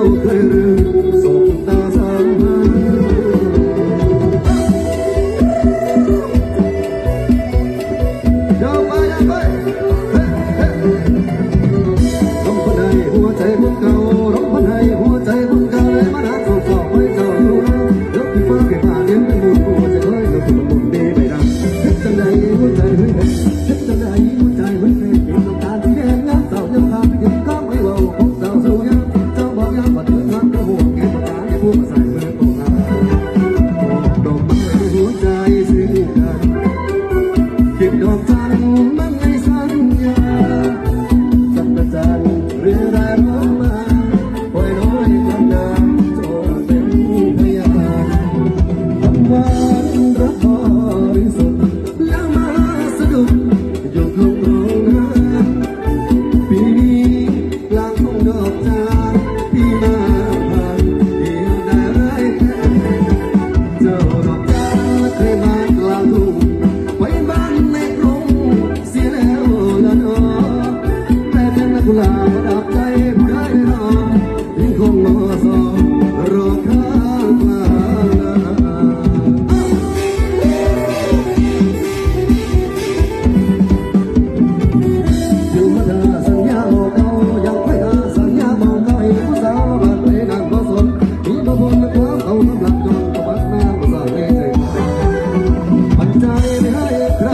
าเคยลืมสบตาสามหาเดินไปเดินไป ลาบระดับใจผู้ได้รอยิ่งคงมอสอรอข้างกลางอยู่มาดาสัญญาเขายังไม่หาสัญญาบอกใครผู้สาวบักเลนางก็สนมีบางคนควาเขาทำลักจนกบัดแม่ก็สาเหตุปัจจัยไม่ให้ใคร